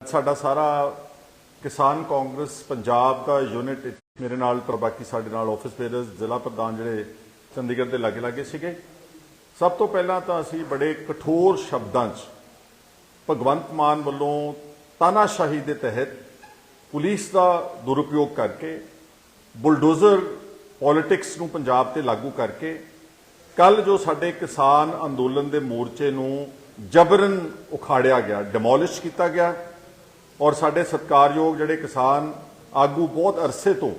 ਸਾਡਾ ਸਾਰਾ ਕਿਸਾਨ ਕਾਂਗਰਸ ਪੰਜਾਬ ਦਾ ਯੂਨਿਟ ਮੇਰੇ ਨਾਲ ਪਰ ਬਾਕੀ ਸਾਡੇ ਨਾਲ ਆਫਿਸ ਬੇਰਸ ਜ਼ਿਲ੍ਹਾ ਪ੍ਰਧਾਨ ਜਿਹੜੇ ਚੰਡੀਗੜ੍ਹ ਦੇ ਲਾਗੇ ਲਾਗੇ ਸੀਗੇ। ਸਭ ਤੋਂ ਪਹਿਲਾਂ ਤਾਂ ਅਸੀਂ ਬੜੇ ਕਠੋਰ ਸ਼ਬਦਾਂ 'ਚ ਭਗਵੰਤ ਮਾਨ ਵੱਲੋਂ ਤਾਨਾਸ਼ਾਹੀ ਦੇ ਤਹਿਤ ਪੁਲਿਸ ਦਾ ਦੁਰਉਪਯੋਗ ਕਰਕੇ, ਬੁਲਡੋਜ਼ਰ ਪੋਲਿਟਿਕਸ ਨੂੰ ਪੰਜਾਬ ਤੇ ਲਾਗੂ ਕਰਕੇ ਕੱਲ ਜੋ ਸਾਡੇ ਕਿਸਾਨ ਅੰਦੋਲਨ ਦੇ ਮੋਰਚੇ ਨੂੰ ਜਬਰਨ ਉਖਾੜਿਆ ਗਿਆ ਡਿਮੋਲਿਸ਼ ਕੀਤਾ ਗਿਆ ਔਰ ਸਾਡੇ ਸਤਕਾਰਯੋਗ ਜਿਹੜੇ ਕਿਸਾਨ ਆਗੂ ਬਹੁਤ ਅਰਸੇ ਤੋਂ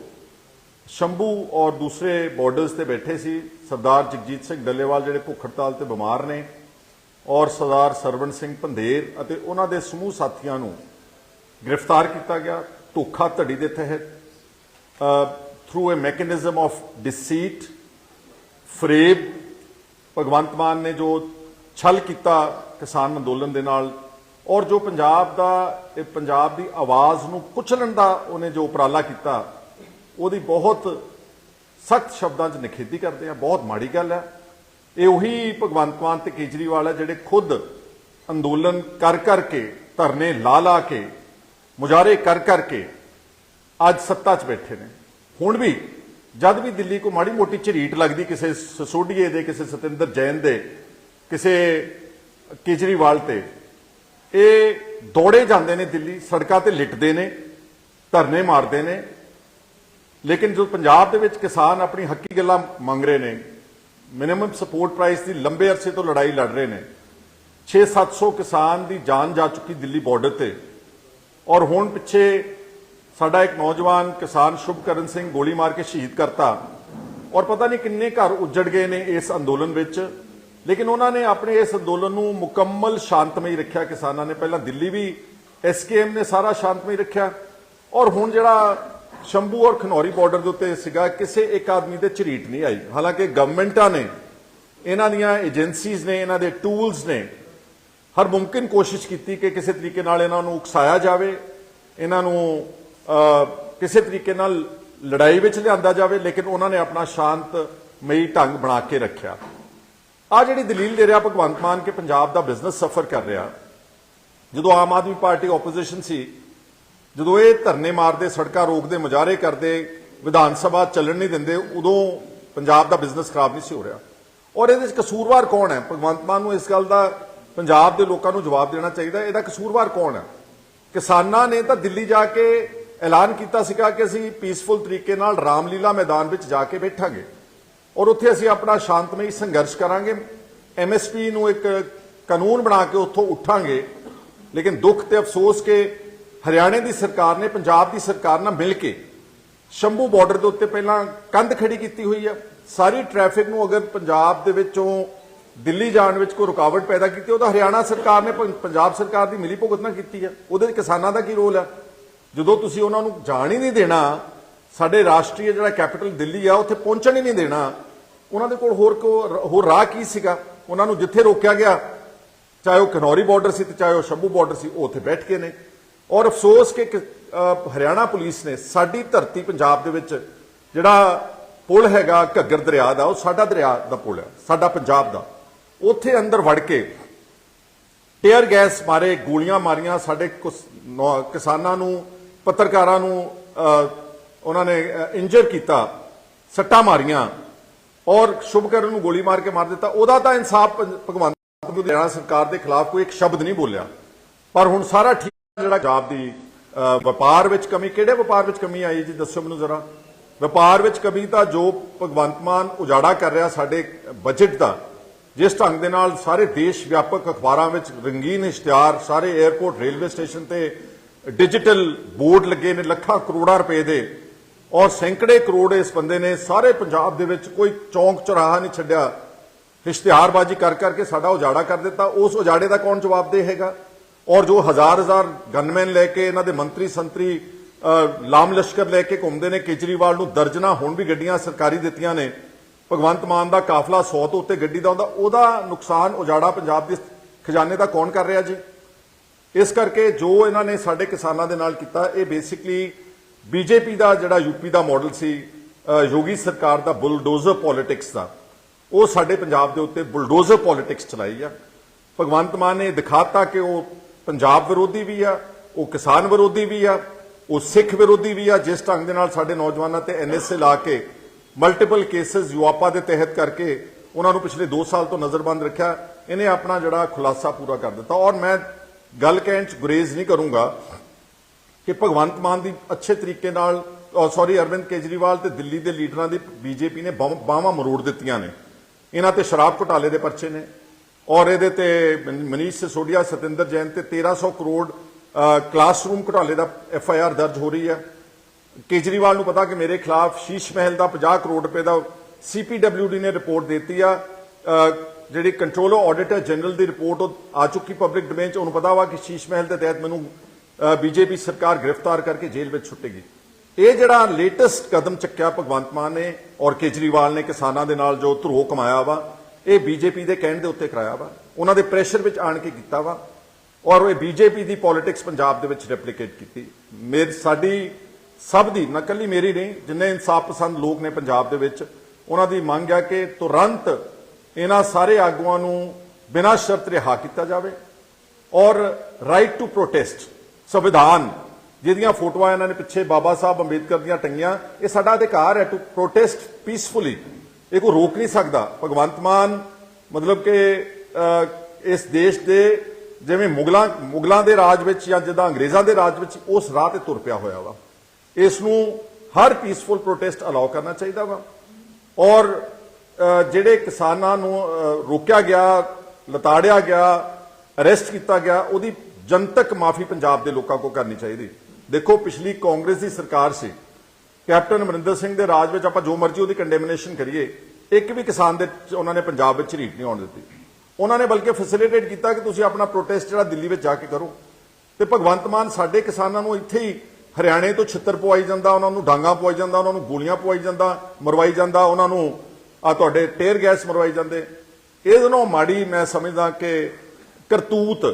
ਸ਼ੰਭੂ ਔਰ ਦੂਸਰੇ ਬਾਰਡਰਸ ਤੇ ਬੈਠੇ ਸੀ, ਸਰਦਾਰ ਜਗਜੀਤ ਸਿੰਘ ਡੱਲੇਵਾਲ ਜਿਹੜੇ ਭੁੱਖ ਹੜਤਾਲ ਤੇ ਬਿਮਾਰ ਨੇ ਔਰ ਸਰਦਾਰ ਸਰਵਣ ਸਿੰਘ ਪੰਧੇਰ ਅਤੇ ਉਹਨਾਂ ਦੇ ਸਮੂਹ ਸਾਥੀਆਂ ਨੂੰ ਗ੍ਰਿਫਤਾਰ ਕੀਤਾ ਗਿਆ ਧੋਖਾ ਧੜੀ ਦੇ ਤਹਿਤ through a mechanism of deceit ਫਰੇਬ, ਭਗਵੰਤ ਮਾਨ ਨੇ ਜੋ ਛਲ ਕੀਤਾ ਕਿਸਾਨ ਅੰਦੋਲਨ ਦੇ ਨਾਲ ਔਰ ਜੋ ਪੰਜਾਬ ਦਾ, ਇਹ ਪੰਜਾਬ ਦੀ ਆਵਾਜ਼ ਨੂੰ ਕੁਚਲਣ ਦਾ ਉਹਨੇ ਜੋ ਉਪਰਾਲਾ ਕੀਤਾ, ਉਹਦੀ ਬਹੁਤ ਸਖਤ ਸ਼ਬਦਾਂ 'ਚ ਨਿਖੇਧੀ ਕਰਦੇ ਆ, ਬਹੁਤ ਮਾੜੀ ਗੱਲ ਹੈ ਇਹ ਉਹੀ ਭਗਵੰਤ ਮਾਨ ਤੇ ਕੇਜਰੀਵਾਲ ਹੈ ਜਿਹੜੇ ਖੁਦ ਅੰਦੋਲਨ ਕਰ ਕਰਕੇ, ਧਰਨੇ ਲਾ ਲਾ ਕੇ, ਮੁਜ਼ਾਹਰੇ ਕਰ ਕਰਕੇ ਅੱਜ ਸੱਤਾ 'ਚ ਬੈਠੇ ਨੇ। ਹੁਣ ਵੀ, ਜਦ ਵੀ ਦਿੱਲੀ ਕੋ ਮਾੜੀ ਮੋਟੀ ਝਰੀਟ ਲੱਗਦੀ, ਕਿਸੇ ਸਸੋਡੀਏ ਦੇ, ਕਿਸੇ ਸਤਿੰਦਰ ਜੈਨ ਦੇ, ਕਿਸੇ ਕੇਜਰੀਵਾਲ ਤੇ ਇਹ ਦੌੜੇ ਜਾਂਦੇ ਨੇ ਦਿੱਲੀ, ਸੜਕਾਂ ਤੇ ਲਿਟਦੇ ਨੇ, ਧਰਨੇ ਮਾਰਦੇ ਨੇ। ਲੇਕਿਨ ਜੋ ਪੰਜਾਬ ਦੇ ਵਿੱਚ ਕਿਸਾਨ ਆਪਣੀ ਹੱਕੀ ਗੱਲਾਂ ਮੰਗ ਰਹੇ ਨੇ ਮਿਨੀਮਮ ਸਪੋਰਟ ਪ੍ਰਾਈਸ ਦੀ ਲੰਬੇ ਅਰਸੇ ਤੋਂ ਲੜਾਈ ਲੜ ਰਹੇ ਨੇ। 6-700 ਕਿਸਾਨ ਦੀ ਜਾਨ ਜਾ ਚੁੱਕੀ ਦਿੱਲੀ ਬਾਰਡਰ ਤੇ। ਔਰ ਹੁਣ ਪਿੱਛੇ ਸਾਡਾ ਇੱਕ ਨੌਜਵਾਨ ਕਿਸਾਨ ਸ਼ੁਭਕਰਨ ਸਿੰਘ ਗੋਲੀ ਮਾਰ ਕੇ ਸ਼ਹੀਦ ਕਰਤਾ। ਔਰ ਪਤਾ ਨਹੀਂ ਕਿੰਨੇ ਘਰ ਉੱਜੜ ਗਏ ਨੇ ਇਸ ਅੰਦੋਲਨ ਵਿੱਚ। ਲੇਕਿਨ ਉਹਨਾਂ ਨੇ ਆਪਣੇ ਇਸ ਅੰਦੋਲਨ ਨੂੰ ਮੁਕੰਮਲ ਸ਼ਾਂਤਮਈ ਰੱਖਿਆ। ਕਿਸਾਨਾਂ ਨੇ ਪਹਿਲਾਂ ਦਿੱਲੀ ਵੀ ਐਸਕੇਐਮ ਨੇ ਸਾਰਾ ਸ਼ਾਂਤਮਈ ਰੱਖਿਆ। ਔਰ ਹੁਣ ਜਿਹੜਾ ਸ਼ੰਭੂ ਔਰ ਖਨੌਰੀ ਬਾਰਡਰ ਦੇ ਉੱਤੇ ਸੀਗਾ, ਕਿਸੇ ਇੱਕ ਆਦਮੀ ਦੇ ਝਰੀਟ ਨਹੀਂ ਆਈ। ਹਾਲਾਂਕਿ ਗਵਰਨਮੈਂਟਾਂ ਨੇ, ਇਹਨਾਂ ਦੀਆਂ ਏਜੰਸੀਜ਼ ਨੇ, ਇਹਨਾਂ ਦੇ ਟੂਲਸ ਨੇ, ਹਰ ਮੁਮਕਿਨ ਕੋਸ਼ਿਸ਼ ਕੀਤੀ ਕਿ ਕਿਸੇ ਤਰੀਕੇ ਨਾਲ ਇਹਨਾਂ ਨੂੰ ਉਕਸਾਇਆ ਜਾਵੇ, ਇਹਨਾਂ ਨੂੰ ਕਿਸੇ ਤਰੀਕੇ ਨਾਲ ਲੜਾਈ ਵਿੱਚ ਲਿਆਂਦਾ ਜਾਵੇ, ਲੇਕਿਨ ਉਹਨਾਂ ਨੇ ਆਪਣਾ ਸ਼ਾਂਤਮਈ ਢੰਗ ਬਣਾ ਕੇ ਰੱਖਿਆ। ਆ ਜਿਹੜੀ ਦਲੀਲ ਦੇ ਰਿਹਾ ਭਗਵੰਤ ਮਾਨ ਕਿ ਪੰਜਾਬ ਦਾ ਬਿਜ਼ਨਸ ਸਫਰ ਕਰ ਰਿਹਾ। ਜਦੋਂ ਆਮ ਆਦਮੀ ਪਾਰਟੀ ਆਪੋਜੀਸ਼ਨ ਸੀ, ਜਦੋਂ ਇਹ ਧਰਨੇ ਮਾਰਦੇ, ਸੜਕਾਂ ਰੋਕਦੇ, ਮੁਜ਼ਾਹਰੇ ਕਰਦੇ, ਵਿਧਾਨ ਸਭਾ ਚੱਲਣ ਨਹੀਂ ਦਿੰਦੇ, ਉਦੋਂ ਪੰਜਾਬ ਦਾ ਬਿਜ਼ਨਸ ਖਰਾਬ ਨਹੀਂ ਸੀ ਹੋ ਰਿਹਾ। ਔਰ ਇਹਦੇ ਵਿੱਚ ਕਸੂਰਵਾਰ ਕੌਣ ਹੈ? ਭਗਵੰਤ ਮਾਨ ਨੂੰ ਇਸ ਗੱਲ ਦਾ ਪੰਜਾਬ ਦੇ ਲੋਕਾਂ ਨੂੰ ਜਵਾਬ ਦੇਣਾ ਚਾਹੀਦਾ ਇਹਦਾ ਕਸੂਰਵਾਰ ਕੌਣ ਹੈ? ਕਿਸਾਨਾਂ ਨੇ ਤਾਂ ਦਿੱਲੀ ਜਾ ਕੇ ਐਲਾਨ ਕੀਤਾ ਸੀਗਾ ਕਿ ਅਸੀਂ ਪੀਸਫੁਲ ਤਰੀਕੇ ਨਾਲ ਰਾਮਲੀਲਾ ਮੈਦਾਨ ਵਿੱਚ ਜਾ ਕੇ ਬੈਠਾਂਗੇ। ਔਰ ਉੱਥੇ ਅਸੀਂ ਆਪਣਾ ਸ਼ਾਂਤਮਈ ਸੰਘਰਸ਼ ਕਰਾਂਗੇ। ਐਮਐਸਪੀ ਨੂੰ ਇੱਕ ਕਾਨੂੰਨ ਬਣਾ ਕੇ ਉੱਥੋਂ ਉੱਠਾਂਗੇ। ਲੇਕਿਨ ਦੁੱਖ ਤੇ ਅਫਸੋਸ ਕਿ ਹਰਿਆਣੇ ਦੀ ਸਰਕਾਰ ਨੇ, ਪੰਜਾਬ ਦੀ ਸਰਕਾਰ ਨਾਲ ਮਿਲ ਕੇ ਸ਼ੰਭੂ ਬਾਰਡਰ ਦੇ ਉੱਤੇ ਪਹਿਲਾਂ ਕੰਧ ਖੜੀ ਕੀਤੀ ਹੋਈ ਹੈ ਸਾਰੀ ਟ੍ਰੈਫਿਕ ਨੂੰ ਅਗਰ ਪੰਜਾਬ ਦੇ ਵਿੱਚੋਂ ਦਿੱਲੀ ਜਾਣ ਵਿੱਚ ਕੋਈ ਰੁਕਾਵਟ ਪੈਦਾ ਕੀਤੀ, ਉਹਦਾ ਹਰਿਆਣਾ ਸਰਕਾਰ ਨੇ ਪੰਜਾਬ ਸਰਕਾਰ ਦੀ ਮਿਲੀ ਭੁਗਤ ਨਾਲ ਕੀਤੀ ਹੈ ਉਹਦੇ ਵਿੱਚ ਕਿਸਾਨਾਂ ਦਾ ਕੀ ਰੋਲ ਹੈ ਜਦੋਂ ਤੁਸੀਂ ਉਹਨਾਂ ਨੂੰ ਜਾਣ ਹੀ ਨਹੀਂ ਦੇਣਾ ਸਾਡੇ ਰਾਸ਼ਟਰੀ ਜਿਹੜਾ ਕੈਪੀਟਲ ਦਿੱਲੀ ਆ, ਉੱਥੇ ਪਹੁੰਚਣ ਹੀ ਨਹੀਂ ਦੇਣਾ। ਉਹਨਾਂ ਦੇ ਕੋਲ ਹੋਰ ਕੋ ਹੋਰ ਰਾਹ ਕੀ ਸੀਗਾ? ਉਹਨਾਂ ਨੂੰ ਜਿੱਥੇ ਰੋਕਿਆ ਗਿਆ, ਚਾਹੇ ਉਹ ਖਨੌਰੀ ਬਾਰਡਰ ਸੀ ਤੇ ਚਾਹੇ ਉਹ ਸ਼ੰਭੂ ਬਾਰਡਰ ਸੀ, ਉਹ ਉੱਥੇ ਬੈਠ ਕੇ ਨੇ। ਔਰ ਅਫਸੋਸ ਕਿ ਹਰਿਆਣਾ ਪੁਲਿਸ ਨੇ ਸਾਡੀ ਧਰਤੀ ਪੰਜਾਬ ਦੇ ਵਿੱਚ ਜਿਹੜਾ ਪੁਲ ਹੈਗਾ ਘੱਗਰ ਦਰਿਆ ਦਾ, ਉਹ ਸਾਡਾ ਦਰਿਆ ਦਾ ਪੁਲ ਹੈ, ਸਾਡਾ ਪੰਜਾਬ ਦਾ। ਉੱਥੇ ਅੰਦਰ ਵੜ ਕੇ ਟੇਅਰ ਗੈਸ ਮਾਰੇ, ਗੋਲੀਆਂ ਮਾਰੀਆਂ, ਸਾਡੇ ਕੁਸ- ਨੌ- ਕਿਸਾਨਾਂ ਨੂੰ, ਪੱਤਰਕਾਰਾਂ ਨੂੰ ਉਹਨਾਂ ਨੇ ਇੰਜਰ ਕੀਤਾ, ਸੱਟਾਂ ਮਾਰੀਆਂ ਔਰ ਸ਼ੁਭਕਰਨ ਨੂੰ ਗੋਲੀ ਮਾਰ ਕੇ ਮਾਰ ਦਿੱਤਾ। ਉਹਦਾ ਤਾਂ ਇਨਸਾਫ ਭਗਵੰਤ ਮਾਨ ਹਰਿਆਣਾ ਸਰਕਾਰ ਦੇ ਖਿਲਾਫ ਕੋਈ ਇੱਕ ਸ਼ਬਦ ਨਹੀਂ ਬੋਲਿਆ। ਪਰ ਹੁਣ ਸਾਰਾ ਠੀਕ ਜਿਹੜਾ ਪੰਜਾਬ ਦੀ ਵਪਾਰ ਵਿੱਚ ਕਮੀ, ਕਿਹੜੇ ਵਪਾਰ ਵਿੱਚ ਕਮੀ ਆਈ ਜੀ? ਦੱਸੋ ਮੈਨੂੰ ਜ਼ਰਾ। ਵਪਾਰ ਵਿੱਚ ਕਮੀ ਤਾਂ ਜੋ ਭਗਵੰਤ ਮਾਨ ਉਜਾੜਾ ਕਰ ਰਿਹਾ ਸਾਡੇ ਬਜਟ ਦਾ, ਜਿਸ ਢੰਗ ਦੇ ਨਾਲ ਸਾਰੇ ਦੇਸ਼ ਵਿਆਪਕ ਅਖਬਾਰਾਂ ਵਿੱਚ ਰੰਗੀਨ ਇਸ਼ਤਿਹਾਰ, ਸਾਰੇ 에ਅਰਪੋਰਟ ਰੇਲਵੇ ਸਟੇਸ਼ਨ ਤੇ ਡਿਜੀਟਲ ਬੋਰਡ ਲੱਗੇ ਨੇ ਲੱਖਾਂ ਕਰੋੜਾਂ ਰੁਪਏ ਦੇ। ਔਰ ਸੈਂਕੜੇ ਕਰੋੜ ਇਸ ਬੰਦੇ ਨੇ ਸਾਰੇ ਪੰਜਾਬ ਦੇ ਵਿੱਚ ਕੋਈ ਚੌਂਕ ਚੌਰਾਹਾ ਨਹੀਂ ਛੱਡਿਆ। ਇਸ਼ਤਿਹਾਰਬਾਜ਼ੀ ਕਰ ਕਰਕੇ ਸਾਡਾ ਉਜਾੜਾ ਕਰ ਦਿੱਤਾ। ਉਸ ਉਜਾੜੇ ਦਾ ਕੌਣ ਜਵਾਬਦੇਹ ਹੈਗਾ? ਔਰ ਜੋ ਹਜ਼ਾਰ ਹਜ਼ਾਰ ਗਨਮੈਨ ਲੈ ਕੇ, ਇਹਨਾਂ ਦੇ ਮੰਤਰੀ ਸੰਤਰੀ ਲਾਮ ਲਸ਼ਕਰ ਲੈ ਕੇ ਘੁੰਮਦੇ ਨੇ, ਕੇਜਰੀਵਾਲ ਨੂੰ ਦਰਜਨਾ ਹੁਣ ਵੀ ਗੱਡੀਆਂ ਸਰਕਾਰੀ ਦਿੱਤੀਆਂ ਨੇ। ਭਗਵੰਤ ਮਾਨ ਦਾ ਕਾਫਲਾ 100 ਤੋਂ ਉੱਤੇ ਗੱਡੀ ਦਾ ਹੁੰਦਾ, ਉਹਦਾ ਨੁਕਸਾਨ ਉਜਾੜਾ ਪੰਜਾਬ ਦੇ ਖਜ਼ਾਨੇ ਦਾ ਕੌਣ ਕਰ ਰਿਹਾ ਜੀ? ਇਸ ਕਰਕੇ ਜੋ ਇਹਨਾਂ ਨੇ ਸਾਡੇ ਕਿਸਾਨਾਂ ਦੇ ਨਾਲ ਕੀਤਾ, ਇਹ ਬੇਸਿਕਲੀ ਬੀਜੇਪੀ ਦਾ ਜਿਹੜਾ ਯੂਪੀ ਦਾ ਮਾਡਲ ਸੀ ਯੋਗੀ ਸਰਕਾਰ ਦਾ ਬੁਲਡੋਜ਼ਰ ਪੋਲਿਟਿਕਸ ਦਾ, ਉਹ ਸਾਡੇ ਪੰਜਾਬ ਦੇ ਉੱਤੇ ਬੁਲਡੋਜ਼ਰ ਪੋਲਿਟਿਕਸ ਚਲਾਈ ਆ। ਭਗਵੰਤ ਮਾਨ ਨੇ ਦਿਖਾਤਾ ਕਿ ਉਹ ਪੰਜਾਬ ਵਿਰੋਧੀ ਵੀ ਆ, ਉਹ ਕਿਸਾਨ ਵਿਰੋਧੀ ਵੀ ਆ, ਉਹ ਸਿੱਖ ਵਿਰੋਧੀ ਵੀ ਆ। ਜਿਸ ਢੰਗ ਦੇ ਨਾਲ ਸਾਡੇ ਨੌਜਵਾਨਾਂ ਤੇ ਐਨਐਸਏ ਲਾ ਕੇ ਮਲਟੀਪਲ ਕੇਸਸ ਯੂਆਪਾ ਦੇ ਤਹਿਤ ਕਰਕੇ ਉਹਨਾਂ ਨੂੰ ਪਿਛਲੇ 2 ਸਾਲ ਤੋਂ ਨਜ਼ਰਬੰਦ ਰੱਖਿਆ, ਇਹਨੇ ਆਪਣਾ ਜਿਹੜਾ ਖੁਲਾਸਾ ਪੂਰਾ ਕਰ ਦਿੱਤਾ। ਔਰ ਮੈਂ ਗੱਲ ਕਹਿਣ ਚ ਗੁਰੇਜ਼ ਨਹੀਂ ਕਰੂੰਗਾ ਕਿ ਭਗਵੰਤ ਮਾਨ ਦੀ ਅੱਛੇ ਤਰੀਕੇ ਨਾਲ ਸੌਰੀ ਅਰਵਿੰਦ ਕੇਜਰੀਵਾਲ ਤੇ ਦਿੱਲੀ ਦੇ ਲੀਡਰਾਂ ਦੀ ਬੀਜੇਪੀ ਨੇ ਬਾਹਾਂ ਮਰੋੜ ਦਿੱਤੀਆਂ ਨੇ। ਇਹਨਾਂ ਤੇ ਸ਼ਰਾਬ ਘੁਟਾਲੇ ਦੇ ਪਰਚੇ ਨੇ। ਔਰ ਇਹਦੇ ਤੇ ਮਨੀਸ਼ ਸਿਸੋਡੀਆ ਸਤਿੰਦਰ ਜੈਨ ਤੇ 1300 ਕਰੋੜ ਕਲਾਸਰੂਮ ਘੁਟਾਲੇ ਦਾ ਐਫ ਆਈ ਆਰ ਦਰਜ ਹੋ ਰਹੀ ਹੈ। ਕੇਜਰੀਵਾਲ ਨੂੰ ਪਤਾ ਕਿ ਮੇਰੇ ਖਿਲਾਫ ਸ਼ੀਸ਼ ਮਹਿਲ ਦਾ 50 ਕਰੋੜ ਰੁਪਏ ਦਾ ਸੀਪੀਡਬਲਿਊਡੀ ਨੇ ਰਿਪੋਰਟ ਦਿੱਤੀ ਆ। ਅ, ਜਿਹੜੀ ਕੰਟਰੋਲਰ ਆਡੀਟਰ ਜਨਰਲ ਦੀ ਰਿਪੋਰਟ ਉਹ ਆ ਚੁੱਕੀ ਪਬਲਿਕ ਡੋਮੇਨ ਚ। ਉਹਨੂੰ ਪਤਾ ਵਾ ਕਿ ਸ਼ੀਸ਼ ਮਹਿਲ ਦੇ ਤਹਿਤ ਮੈਨੂੰ ਬੀਜੇਪੀ ਸਰਕਾਰ ਗ੍ਰਿਫਤਾਰ ਕਰਕੇ ਜੇਲ੍ਹ ਵਿੱਚ ਛੁੱਟੇਗੀ ਇਹ ਜਿਹੜਾ ਲੇਟੈਸਟ ਕਦਮ ਚੱਕਿਆ ਭਗਵੰਤ ਮਾਨ ਨੇ ਔਰ ਕੇਜਰੀਵਾਲ ਨੇ ਕਿਸਾਨਾਂ ਦੇ ਨਾਲ ਜੋ ਧਰੋ ਕਮਾਇਆ ਵਾ, ਇਹ ਬੀਜੇਪੀ ਦੇ ਕਹਿਣ ਦੇ ਉੱਤੇ ਕਰਾਇਆ ਵਾ। ਉਹਨਾਂ ਦੇ ਪ੍ਰੈਸ਼ਰ ਵਿੱਚ ਆਣ ਕੇ ਕੀਤਾ ਵਾ ਔਰ ਇਹ ਬੀਜੇਪੀ ਦੀ ਪੋਲਿਟਿਕਸ ਪੰਜਾਬ ਦੇ ਵਿੱਚ ਰੈਪਲੀਕੇਟ ਕੀਤੀ। ਮੇਰੀ, ਸਾਡੀ ਸਭ ਦੀ ਨਕਲੀ ਮੇਰੀ ਨਹੀਂ, ਜਿੰਨੇ ਇਨਸਾਫ ਪਸੰਦ ਲੋਕ ਨੇ ਪੰਜਾਬ ਦੇ ਵਿੱਚ, ਉਹਨਾਂ ਦੀ ਮੰਗ ਹੈ ਕਿ ਤੁਰੰਤ ਇਹਨਾਂ ਸਾਰੇ ਆਗੂਆਂ ਨੂੰ ਬਿਨਾਂ ਸ਼ਰਤ ਰਿਹਾ ਕੀਤਾ ਜਾਵੇ ਔਰ ਰਾਈਟ ਟੂ ਪ੍ਰੋਟੈਸਟ ਸੰਵਿਧਾਨ, ਜਿਹਦੀਆਂ ਫੋਟੋਆਂ ਇਹਨਾਂ ਨੇ ਪਿੱਛੇ ਬਾਬਾ ਸਾਹਿਬ ਅੰਬੇਦਕਰ ਦੀਆਂ ਟੰਗੀਆਂ, ਇਹ ਸਾਡਾ ਅਧਿਕਾਰ ਹੈ ਟੂ ਪ੍ਰੋਟੈਸਟ ਪੀਸਫੁਲੀ ਇਹ ਕੋਈ ਰੋਕ ਨਹੀਂ ਸਕਦਾ। ਭਗਵੰਤ ਮਾਨ, ਮਤਲਬ ਕਿ ਇਸ ਦੇਸ਼ ਦੇ ਜਿਵੇਂ ਮੁਗਲਾਂ ਮੁਗਲਾਂ ਦੇ ਰਾਜ ਵਿੱਚ ਜਾਂ ਜਿੱਦਾਂ ਅੰਗਰੇਜ਼ਾਂ ਦੇ ਰਾਜ ਵਿੱਚ ਉਸ ਰਾਹ ਤੇ ਤੁਰ ਪਿਆ ਹੋਇਆ ਵਾ। ਇਸ ਨੂੰ ਹਰ ਪੀਸਫੁਲ ਪ੍ਰੋਟੈਸਟ ਅਲਾਉ ਕਰਨਾ ਚਾਹੀਦਾ ਵਾ। ਔਰ ਜਿਹੜੇ ਕਿਸਾਨਾਂ ਨੂੰ ਰੋਕਿਆ ਗਿਆ, ਲਤਾੜਿਆ ਗਿਆ ਅਰੈਸਟ ਕੀਤਾ ਗਿਆ, ਉਹਦੀ ਜਨਤਕ ਮਾਫੀ ਪੰਜਾਬ ਦੇ ਲੋਕਾਂ ਕੋ ਕਰਨੀ ਚਾਹੀਦੀ। ਦੇਖੋ, ਪਿਛਲੀ ਕਾਂਗਰਸ ਦੀ ਸਰਕਾਰ ਸੀ। ਕੈਪਟਨ ਅਮਰਿੰਦਰ ਸਿੰਘ ਦੇ ਰਾਜ ਵਿੱਚ ਆਪਾਂ ਜੋ ਮਰਜ਼ੀ ਉਹਦੀ ਕੰਡੈਮਨੇਸ਼ਨ ਕਰੀਏ, ਇੱਕ ਵੀ ਕਿਸਾਨ ਦੇ ਉਹਨਾਂ ਨੇ ਪੰਜਾਬ ਵਿੱਚ ਰੀਟ ਨਹੀਂ ਆਉਣ ਦਿੱਤੀ। ਉਹਨਾਂ ਨੇ ਬਲਕਿ ਫੈਸਿਲਿਟੇਟ ਕੀਤਾ ਕਿ ਤੁਸੀਂ ਆਪਣਾ ਪ੍ਰੋਟੈਸਟ ਜਿਹੜਾ ਦਿੱਲੀ ਵਿੱਚ ਜਾ ਕੇ ਕਰੋ। ਤੇ ਭਗਵੰਤ ਮਾਨ ਸਾਡੇ ਕਿਸਾਨਾਂ ਨੂੰ ਇੱਥੇ ਹੀ ਹਰਿਆਣੇ ਤੋਂ ਛਿੱਤਰ ਪਵਾਈ ਜਾਂਦਾ, ਉਹਨਾਂ ਨੂੰ ਡਾਂਗਾ ਪਵਾਈ ਜਾਂਦਾ, ਉਹਨਾਂ ਨੂੰ ਗੋਲੀਆਂ ਪਵਾਈ ਜਾਂਦਾ, ਮਰਵਾਈ ਜਾਂਦਾ, ਉਹਨਾਂ ਨੂੰ ਆ ਤੁਹਾਡੇ ਟੇਅਰ ਗੈਸ ਮਰਵਾਈ ਜਾਂਦੇ। ਇਹਦੇ ਨਾਲੋਂ ਮਾੜੀ ਮੈਂ ਸਮਝਦਾ ਕਿ ਕਰਤੂਤ